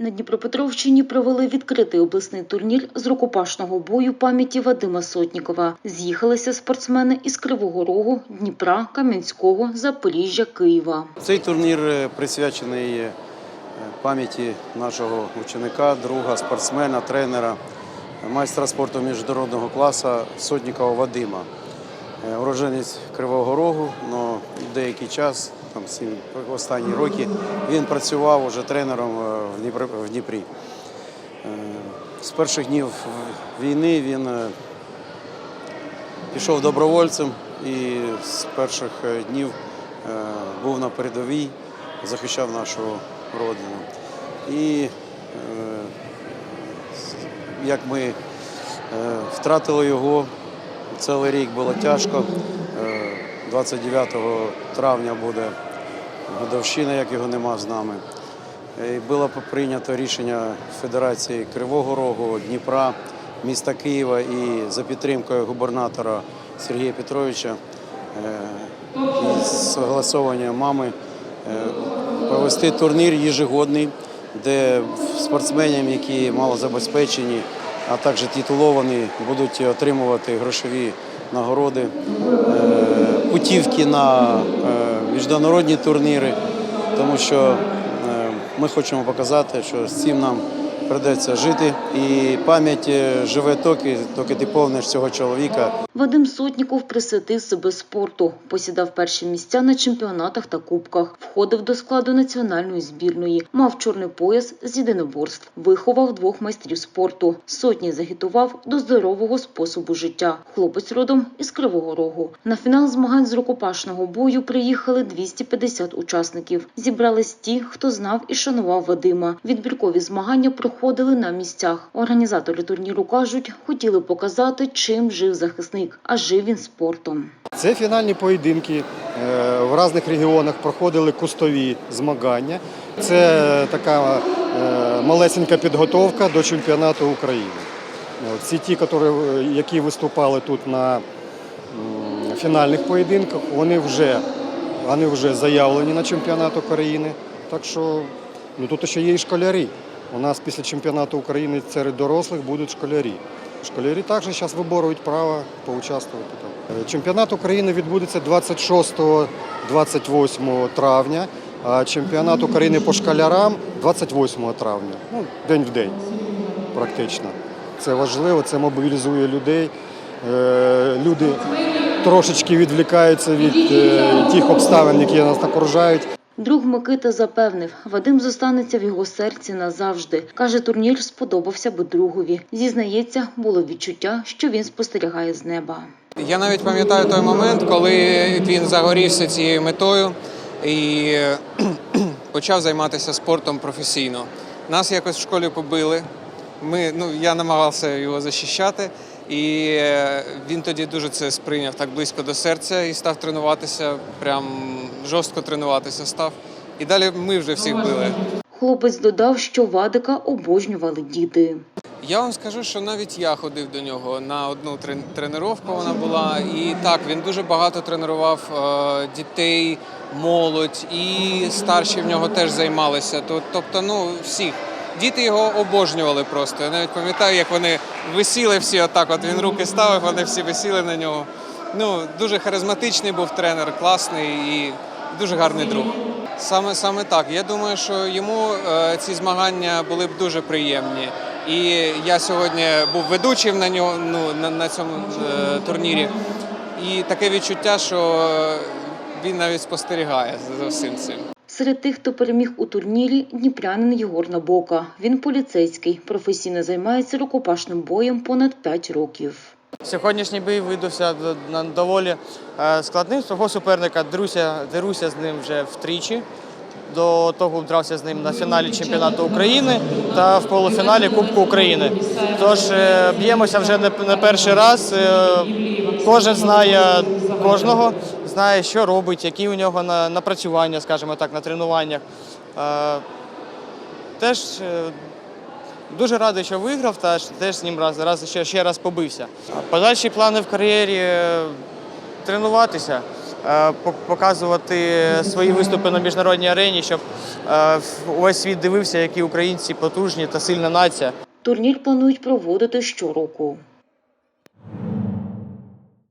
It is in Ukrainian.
На Дніпропетровщині провели відкритий обласний турнір з рукопашного бою пам'яті Вадима Сотнікова. З'їхалися спортсмени із Кривого Рогу, Дніпра, Кам'янського, Запоріжжя, Києва. Цей турнір е, присвячений е, пам'яті нашого ученика, друга, спортсмена, тренера, майстра спорту міжнародного класу Сотнікова Вадима. Е, Уроженець Кривого Рогу, але деякий час, там сім останні роки, він працював уже тренером е, в Дніпрі. Е, З перших днів війни він пішов добровольцем і з перших днів був на передовій, захищав нашу родину. І як ми втратили його, цілий рік було тяжко. Е, 29 травня буде годовщина, як його нема з нами. І було прийнято рішення Федерації Кривого Рогу, Дніпра, міста Києва і за підтримкою губернатора Сергія Петровича е, і согласовування мами е, провести турнір єжегодний, де спортсменам, які малозабезпечені, а також титуловані, будуть отримувати грошові нагороди, е, путівки на е, міжнародні турніри, тому що е, ми хочемо показати, що з цим нам придеться жити, і пам'ять е, живе токи, доки ти повниш цього чоловіка. Вадим Сотніков присвятив себе спорту, посідав перші місця на чемпіонатах та кубках, входив до складу національної збірної, мав чорний пояс з єдиноборств, виховав двох майстрів спорту. Сотні загітував до здорового способу життя. Хлопець родом із Кривого Рогу. На фінал змагань з рукопашного бою приїхали 250 учасників. Зібрались ті, хто знав і шанував Вадима. Відбіркові змагання проходили на місцях. Організатори турніру кажуть, хотіли показати, чим жив захисник, а жив він спортом. Це фінальні поєдинки. Е, В різних регіонах проходили кустові змагання. Це така е, малесенька підготовка до чемпіонату України. Всі ті, які виступали тут на фінальних поєдинках, вони вже, вони вже заявлені на чемпіонат України. Так що ну, тут ще є і школярі. У нас після чемпіонату України серед дорослих будуть школярі. Школярі також зараз виборюють право поучаствувати. Е, Чемпіонат України відбудеться 26-28 травня, а чемпіонат України по школярам 28 травня. Ну, день в день, практично. Це важливо, це мобілізує людей. Е, Люди трошечки відвлікаються від е, тих обставин, які нас окружають. Друг Микита запевнив, Вадим зостанеться в його серці назавжди. Каже, турнір сподобався би другові. Зізнається, було відчуття, що він спостерігає з неба. Я навіть пам'ятаю той момент, коли він загорівся цією метою і почав займатися спортом професійно. Нас якось в школі побили. Ми, ну, я намагався його захищати, і е, він тоді дуже це сприйняв так близько до серця і став тренуватися, прям жорстко тренуватися став. І далі ми вже всіх били. Хлопець додав, що Вадика обожнювали діти. Я вам скажу, що навіть я ходив до нього на одну трен- Вона була, і так він дуже багато тренував е, дітей, молодь, і старші в нього теж займалися. Тобто, ну всіх. Діти його обожнювали просто. Я навіть пам'ятаю, як вони висіли всі отак. От він руки ставив, вони всі висіли на нього. Ну дуже харизматичний був тренер, класний і дуже гарний друг. Саме саме так. Я думаю, що йому е, ці змагання були б дуже приємні. І я сьогодні був ведучим на нього ну, на, на цьому е, турнірі. І таке відчуття, що він навіть спостерігає за, всім цим. Серед тих, хто переміг у турнірі, дніпрянин Єгор Набока. Він поліцейський, професійно займається рукопашним боєм понад 5 років. Сьогоднішній бій видався доволі е, складним. Свого суперника деруся, деруся з ним вже втричі. До того дрався з ним на фіналі чемпіонату України та в полуфіналі Кубку України. Тож е, б'ємося вже не, не перший раз. Е, Кожен знає кожного, знає, що робить, які у нього напрацювання, скажімо так, на тренуваннях. Е, Теж е, Дуже радий, що виграв, та теж з ним раз, раз ще, ще раз побився. Подальші плани в кар'єрі е, тренуватися, показувати свої виступи на міжнародній арені, щоб увесь світ дивився, які українці потужні та сильна нація. Турнір планують проводити щороку.